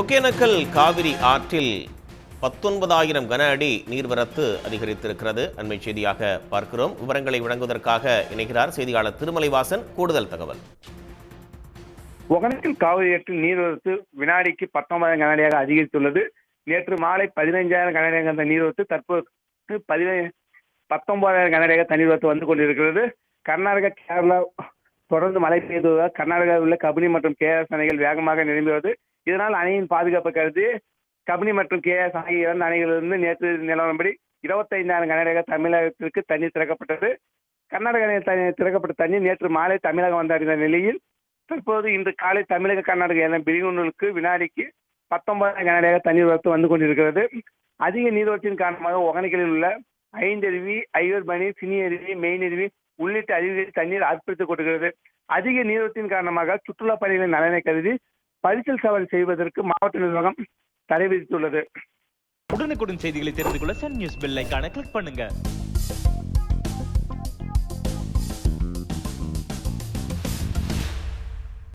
ஒகேனக்கல் காவிரி ஆற்றில் பத்தொன்பதாயிரம் கன அடி நீர்வரத்து அதிகரித்திருக்கிறது. அண்மை செய்தியாக பார்க்கிறோம். விவரங்களை வழங்குவதற்காக இணைகிறார் செய்தியாளர் திருமலைவாசன். கூடுதல் தகவல். ஒகேனக்கல் காவிரி ஆற்றில் நீர்வரத்து வினாடிக்கு பத்தொன்பதாயிரம் கனஅடியாக அதிகரித்துள்ளது. நேற்று மாலை பதினைஞ்சாயிரம் கனஅடியாக அந்த நீர்வரத்து தற்போது பதினை பத்தொன்பதாயிரம் கனஅடியாக தண்ணீர் வரத்து வந்து கொண்டிருக்கிறது. கர்நாடகா கேரளா தொடர்ந்து மழை பெய்துவதால் கர்நாடகாவில் உள்ள கபினி மற்றும் கேஆர்எஸ் அணைகள் வேகமாக நிரம்பியது இதனால் அணையின் பாதுகாப்பு கருதி கபினி மற்றும் கேஆர்எஸ் ஆகிய இரண்டு அணைகளிலிருந்து நேற்று நிலவரப்படி இருபத்தைந்தாயிரம் கனரக தமிழகத்திற்கு தண்ணீர் திறக்கப்பட்டது. கர்நாடக தண்ணீர் திறக்கப்பட்ட தண்ணீர் நேற்று மாலை தமிழகம் வந்தடைந்த நிலையில் தற்போது இன்று காலை தமிழக கர்நாடக எல்லாம் பிரிவுகளுக்கு வினாடிக்கு பத்தொன்பதாயிரம் கனரக தண்ணீர் வரத்து வந்து கொண்டிருக்கிறது. அதிக நீர்வரத்தின் காரணமாக ஒகனைகளில் உள்ள ஐந்தருவி ஐயர்பணி சினி அருவி மெயின் அருவி உள்ளிட்ட அருவிகளில் தண்ணீர் ஆர்ப்பரித்துக் கொடுக்கிறது அதிக நீர்வரத்தின் காரணமாக சுற்றுலா பயணிகளின் நலனை கருதி பரிசல் சவாரி செய்வதற்கு மாவட்ட நிர்வாகம் தடை விதித்துள்ளது. உடனுக்குடன் செய்திகளை தெரிந்து கொள்ள சன் நியூஸ் பெல் ஐக்கான கிளிக் பண்ணுங்க.